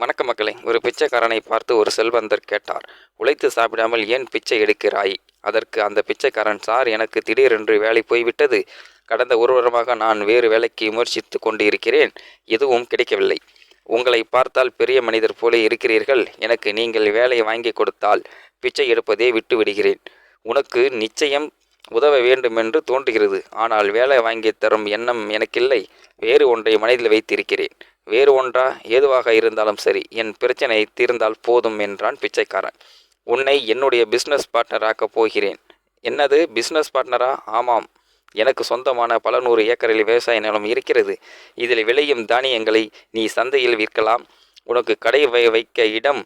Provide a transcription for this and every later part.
வணக்க மக்களே. ஒரு பிச்சைக்காரனை பார்த்து ஒரு செல்வந்தர் கேட்டார் உழைத்து சாப்பிடாமல் ஏன் பிச்சை எடுக்கிறாய்? அதற்கு அந்த பிச்சைக்காரன் சார் எனக்கு திடீரென்று வேலை போய்விட்டது. கடந்த ஒரு வாரமாக நான் வேறு வேலைக்கு முயற்சித்து கொண்டு இருக்கிறேன் எதுவும் கிடைக்கவில்லை. உங்களை பார்த்தால் பெரிய மனிதர் போல இருக்கிறீர்கள். எனக்கு நீங்கள் வேலை வாங்கி கொடுத்தால் பிச்சை எடுப்பதே விட்டு விடுகிறேன் உனக்கு நிச்சயம் உதவ வேண்டுமென்று தோன்றுகிறது. ஆனால் வேலை வாங்கி தரும் எண்ணம் எனக்கில்லை. வேறு ஒன்றை மனதில் வைத்திருக்கிறேன். வேறு ஒன்றா ஏதுவாக இருந்தாலும் சரி என் பிரச்சனை தீர்ந்தால் போதும் என்றான் பிச்சைக்காரன். உன்னை என்னுடைய பிஸ்னஸ் பார்ட்னராக்கப் போகிறேன். என்னது பிஸ்னஸ் பார்ட்னரா ஆமாம். எனக்கு சொந்தமான பல நூறு ஏக்கரில் விவசாய நிலம் இருக்கிறது. இதில் விளையும் தானியங்களை நீ சந்தையில் விற்கலாம். உனக்கு கடை வைக்க இடம்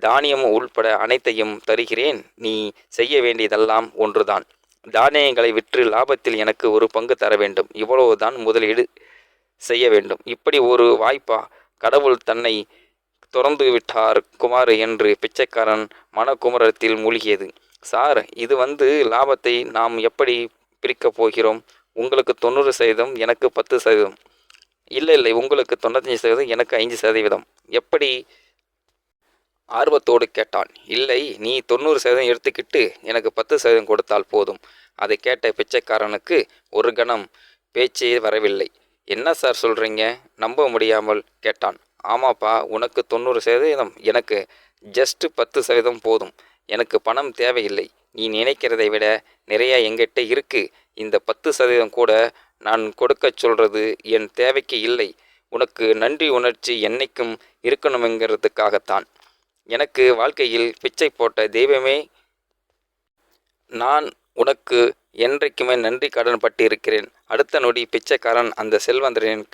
தானியம் உள்பட அனைத்தையும் தருகிறேன். நீ செய்ய வேண்டியதெல்லாம் ஒன்றுதான். தானியங்களை விற்று லாபத்தில் எனக்கு ஒரு பங்கு தர வேண்டும். இவ்வளவுதான் முதலீடு. செய்ய வேண்டும். இப்படி ஒரு வாய்ப்பா கடவுள் தன்னை துறந்து விட்டார் குமார் என்று பிச்சைக்காரன் மனக்குமரத்தில் மூழ்கியது. சார் இது வந்து லாபத்தை நாம் எப்படி பிரிக்கப் போகிறோம்? உங்களுக்கு தொண்ணூறு சதவீதம் எனக்கு பத்து சதவீதம். இல்லை இல்லை உங்களுக்கு தொண்ணூத்தஞ்சு சதவீதம் எனக்கு ஐந்து சதவீதம். எப்படி? ஆர்வத்தோடு கேட்டான். இல்லை நீ தொண்ணூறு சதவீதம் எடுத்துக்கிட்டு எனக்கு பத்து சதவீதம் கொடுத்தால் போதும். அதை கேட்ட பிச்சைக்காரனுக்கு ஒரு கணம் பேச்சே வரவில்லை. என்ன சார் சொல்கிறீங்க நம்ப முடியாமல் கேட்டான். ஆமாப்பா உனக்கு தொண்ணூறு சதவீதம் எனக்கு. ஜஸ்ட்டு பத்து சதவீதம் போதும். எனக்கு பணம் தேவையில்லை. நீ நினைக்கிறதை விட நிறையா எங்கிட்ட இருக்கு. இந்த பத்து சதவீதம் கூட நான் கொடுக்க சொல்கிறது என் தேவைக்கு இல்லை. உனக்கு நன்றி உணர்ச்சி என்னைக்கும் இருக்கணுங்கிறதுக்காகத்தான் எனக்கு வாழ்க்கையில் பிச்சை போட்ட தெய்வமே நான் உனக்கு என்றைக்குமே நன்றி கடன் பட்டு இருக்கிறேன் அடுத்த நொடி பிச்சைக்காரன் அந்த செல்வந்தரின்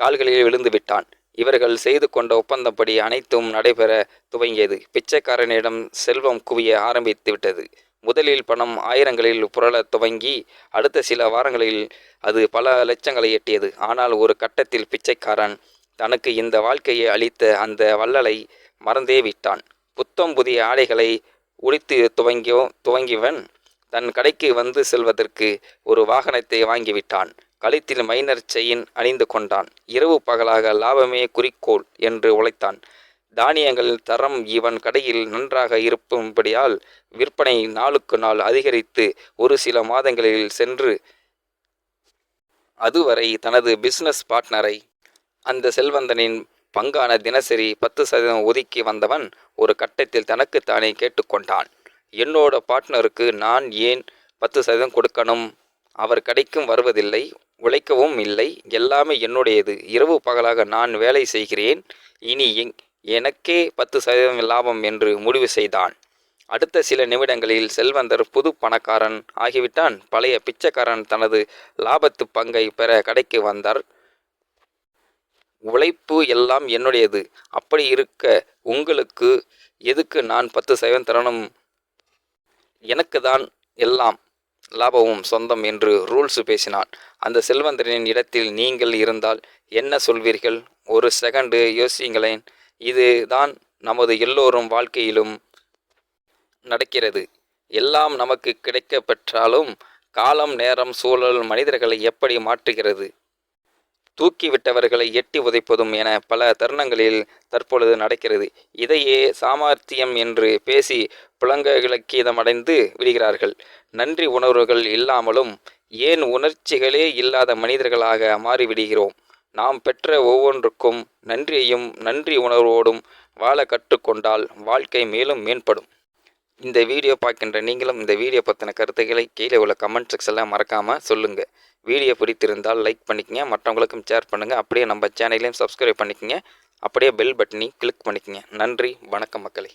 கால்களில் விழுந்து விட்டான். இவர்கள் செய்து கொண்ட ஒப்பந்தப்படி அனைத்தும் நடைபெற துவங்கியது. பிச்சைக்காரனிடம் செல்வம் குவிய ஆரம்பித்து விட்டது. முதலில் பணம் ஆயிரங்களில் புரள துவங்கி அடுத்த சில வாரங்களில் அது பல லட்சங்களை எட்டியது. ஆனால் ஒரு கட்டத்தில் பிச்சைக்காரன் தனக்கு இந்த வாழ்க்கையை அளித்த அந்த வள்ளலை மறந்தே விட்டான். புத்தம் புதிய ஆடைகளை உழைத்து துவங்கியோ துவங்கியவன் தன் கடைக்கு வந்து செல்வதற்கு ஒரு வாகனத்தை வாங்கிவிட்டான். கழுத்தில் மைனர் செயின் அணிந்து கொண்டான். இரவு பகலாக லாபமே குறிக்கோள் என்று உழைத்தான். தானியங்கள் தரம் இவன் கடையில் நன்றாக இருப்பும்படியால் விற்பனை நாளுக்கு நாள் அதிகரித்து ஒரு சில மாதங்களில் சென்று அதுவரை தனது பிசினஸ் பார்ட்னரை அந்த செல்வந்தனின் பங்கான தினசரி பத்து சதவீதம் ஒதுக்கி வந்தவன் ஒரு கட்டத்தில் தனக்குத்தானே கேட்டுக்கொண்டான். என்னோட பார்ட்னருக்கு நான் ஏன் பத்து சதவீதம் கொடுக்கணும்? அவர் கடைக்கும் வருவதில்லை உழைக்கவும் இல்லை எல்லாமே என்னுடையது. இரவு பகலாக நான் வேலை செய்கிறேன் இனி எங் எனக்கே பத்து சதவீதம் லாபம் என்று முடிவு செய்தான். அடுத்த சில நிமிடங்களில் செல்வந்தர் புது பணக்காரன் ஆகிவிட்டான். பழைய பிச்சைக்காரன் தனது லாபத்து பங்கை பெற கடைக்கு வந்தார். உழைப்பு எல்லாம் என்னுடையது. அப்படி இருக்க உங்களுக்கு எதுக்கு நான் பத்து சதவீதம் தரணும்? எனக்கு தான் எல்லாம் லாபமும் சொந்தம் என்று ரூல்ஸ் பேசினான். அந்த செல்வந்தரின் இடத்தில் நீங்கள் இருந்தால் என்ன சொல்வீர்கள்? ஒரு செகண்டு யோசிங்களேன் இது தான் நமது எல்லோரும் வாழ்க்கையிலும் நடக்கிறது. எல்லாம் நமக்கு கிடைக்க பெற்றாலும் காலம் நேரம் சூழல் மனிதர்களை எப்படி மாற்றுகிறது? தூக்கிவிட்டவர்களை எட்டி உதைப்பதும் என பல தருணங்களில் தற்பொழுது நடக்கிறது. இதையே சாமர்த்தியம் என்று பேசி புலங்க இலக்கியமடைந்து விடுகிறார்கள். நன்றி உணர்வுகள் இல்லாமலும் ஏன் உணர்ச்சிகளே இல்லாத மனிதர்களாக மாறிவிடுகிறோம். நாம் பெற்ற ஒவ்வொன்றுக்கும் நன்றியையும் நன்றி உணர்வோடும் வாழ கற்றுக்கொண்டால் வாழ்க்கை மேலும் மேம்படும். இந்த வீடியோ பார்க்கின்ற நீங்களும் இந்த வீடியோ பற்றின கருத்துக்களை கீழே உள்ள கமெண்ட் செக்ஷனில் மறக்காமல் சொல்லுங்கள் வீடியோ பிடித்திருந்தால் லைக் பண்ணிக்கங்க. மற்றவங்களுக்கும் ஷேர் பண்ணுங்கள் அப்படியே நம்ம சேனலையும் சப்ஸ்கிரைப் பண்ணிக்கங்க. அப்படியே பெல் பட்டனையும் கிளிக் பண்ணிக்கங்க. நன்றி. வணக்கம் மக்களே.